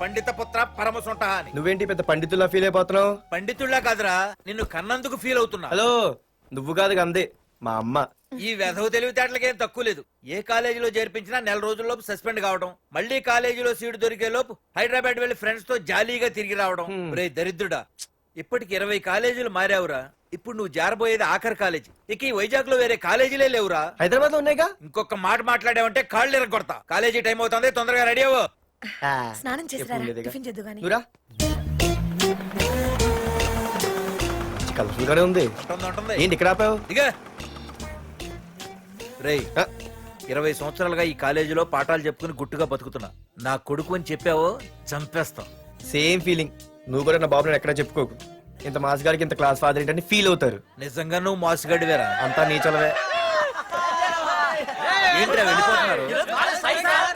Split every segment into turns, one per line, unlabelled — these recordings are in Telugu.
పండిత పుత్ర పరమ సొంట అని
నువ్వేంటి పెద్ద పండితుల్లా ఫీల్ అయిపోతున్నావు?
పండితుళ్ళ కాదురా నిన్ను కన్నందుకు ఫీల్ అవుతున్నా.
హలో నువ్వు కాదు అందే మా అమ్మ.
ఈ వెధవ తెలివితేటలకేం తక్కువ లేదు ఏ కాలేజీలో చేర్పించినా నెల రోజుల్లోపు సస్పెండ్ కావడం మళ్ళీ కాలేజీలో సీటు దొరికే లోపు హైదరాబాద్ వెళ్ళి ఫ్రెండ్స్తో జాలీగా తిరిగి రావడం. రే దరిద్రుడా ఇప్పటికి ఇరవై కాలేజీలు మారావురా. ఇప్పుడు నువ్వు జారబోయేది ఆఖరి కాలేజీ. ఇక ఈ వైజాగ్లో వేరే కాలేజీలే లేవురా.
హైదరాబాద్లో ఉన్నాయిగా?
ఇంకొక మాట మాట్లాడావంటే కాళ్ళు ఎరగొడతా కాలేజీ టైం అవుతుంది తొందరగా రెడీ అవ్వు.
స్నానం. టిఫిన్ చేద్దు
కలర్ఫుల్ గానే ఉంది. ఏంటి ఇక్కడ ఆపావు?
రేయ్ ఇరవై సంవత్సరాలుగా ఈ కాలేజీలో పాఠాలు చెప్పుకుని గుట్టుగా బతుకుతున్నా. నా కొడుకు అని చెప్పావో చంపేస్తాం.
Same feeling. నువ్వు కూడా నా బాబు ఎక్కడ చెప్పుకోకు. ఇంత మాస్ గారికి ఇంత క్లాస్ ఫాదర్ ఏంటని ఫీల్ అవుతారు.
నిజంగా నువ్వు మోసగడివేరా
అంతా నీ చలవే
ఏంట్రా వెళ్ళిపోతున్నారు
ఆహాహాహా.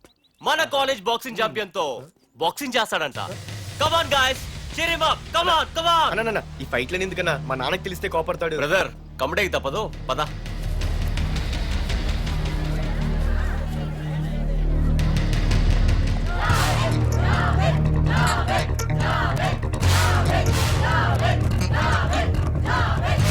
మన కాలేజ్ బాక్సింగ్ ఛాంపియన్తో బాక్సింగ్ చేస్తాడంట come on guys come on come on
అన్న, ఈ ఫైట్లని ఎందుకన్నా? మా నాన్నకి తెలిస్తే కోపడతాడు.
బ్రదర్ కమడేకి తప్పదు పద?
ఎరా,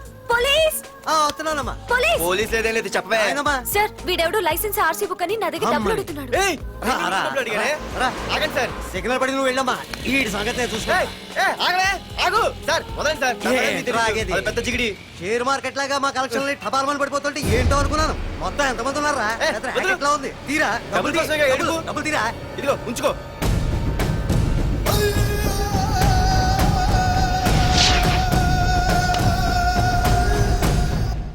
పోలీస్!
ఆ, వస్తున్నానమ్మా.
పోలీస్!
పోలీస్ లేదేం లేదు చెప్పవే.
ఆయనమ్మా.
సార్ వీడెవడో లైసెన్స్ ఆర్సీ బుక్ అని నా దగ్గర డబ్బులు అడుగుతున్నాడు.
ఏయ్,
రా,
నేను
రా,
డబ్బులు అడిగానే?
రా.
ఆగండి సార్.
సిగ్నల్ పడి నువ్వు వెళ్ళమ్మా. ఈ సంగతి చూసుకో.
ఏయ్, ఏయ్, ఆగవే, ఆగు. సార్ వదండి సార్. నా
ఏ,
పని మీకు తెలుసు.
రాగేది.
అది పెద్ద జిగిడి.
షేర్ మార్కెట్ లాగా మా కలెక్షన్ టపాల్మని పడిపోతుంటే ఏంటో అనుకున్నాను. మొత్తం ఎంతమంది ఉన్నారా?
ఏ, వదిలు.
ఉంది? తీరా
డబ్బులు
తీ.
కోసమేగా
డబ్బులు,
ఏడుపు.
డబ్బులు తీరా?
ఇదిగో ఉంచుకో.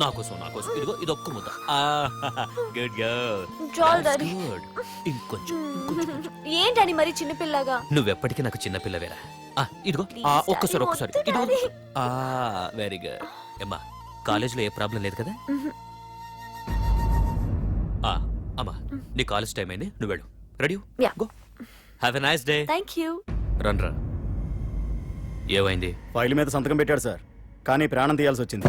నా కోసం నా కోసం. ఇదిగో ఇది ఒక్క ముద్ద గుడ్ గర్ల్
చాలు డాడీ
గుడ్ ఇంకొంచెం ఇంకొంచెం
ఏంటని మరి చిన్నపిల్లగా
నువ్వెప్పటికీ నాకు చిన్న పిల్లవేరా. ఆ, ఇదిగో ఆ, ఒక్కసారి ఒక్కసారి. ఇదిగో. ఆ వెరీ గుడ్ అమ్మా కాలేజీలో ఏ ప్రాబ్లం లేదు కదా? ఆ, అమ్మా నీ కాలేజ్ టైం అయింది. నువ్వు వెళ్ళు. Ready
Yeah.
Go have a nice day
thank you
run రా. ఏమైంది?
ఫైల్ మీద సంతకం పెట్టాడు సార్. కానీ ప్రాణం తీయాల్సి వచ్చింది.